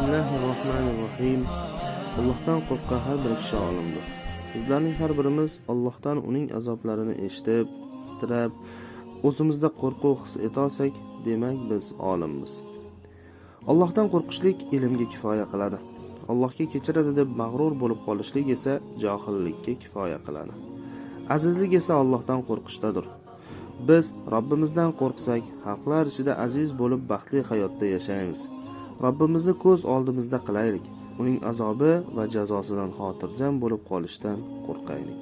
bismillahi rohmanir rohim allohdan qo'rqqan har bir kishi olimdir. Bizlarning har birimiz allohdan uning azoblarini eshitib titrab o'zimizda qo'rquv his etolsak demak biz olimmiz. Allohdan qo'rqishlik ilmga kifoya qiladi. Allohga kechiradi deb mag'rur bo'lib qolishlik esa johillikka kifoya qiladi. Azizlik esa allohdan qo'rqishdadir. Biz robbimizdan qo'rqsak xalqlar ichida aziz bo'lib baxtli hayotda yashaymiz. Robbimizni ko'z oldimizda qilaylik. Uning azobi va jazosidan xotirjam bo'lib qolishdan qo'rqaylik.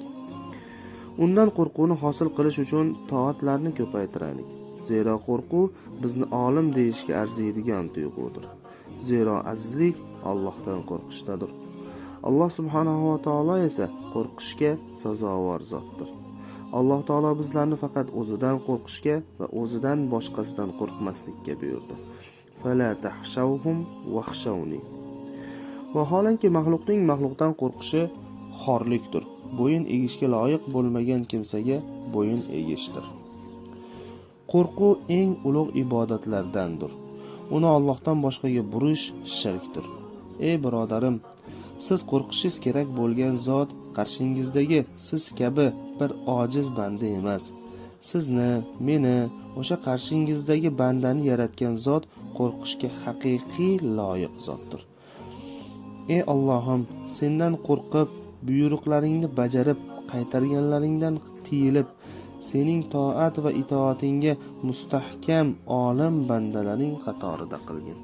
Undan qo'rquvni hosil qilish uchun toatlarni ko'paytiraylik. Zero qo'rquv bizni olim deyishga arziydigan tuyg'udir. Zero azizlik allohdan qo'rqishdadir. Alloh subhanahu va taolo esa qo'rqishga sazovor zotdir. Alloh taolo bizlarni faqat o'zidan qo'rqishga va o'zidan boshqasidan qo'rqmaslikka buyurdi. فلا تحشوهم wahshawni vaholanki maxluqning maxluqdan qo'rqishi xorlikdir. Bo'yin egishga loyiq bo'lmagan kimsaga bo'yin egishdir. Qo'rquv eng ulug' ibodatlardandir. Uni ollohdan boshqaga burish shirkdir. Ey birodarim siz qo'rqishingiz kerak bo'lgan zot qarshingizdagi siz kabi bir ojiz banda emas. Sizni meni o'sha qarshingizdagi bandani yaratgan zot qo'rqishga haqiqiy loyiq zotdir. Ey ollohim sendan qo'rqib buyruqlaringni bajarib qaytarganlaringdan tiyilib sening toat va itoatingga mustahkam olim bandalaring qatorida qilgin.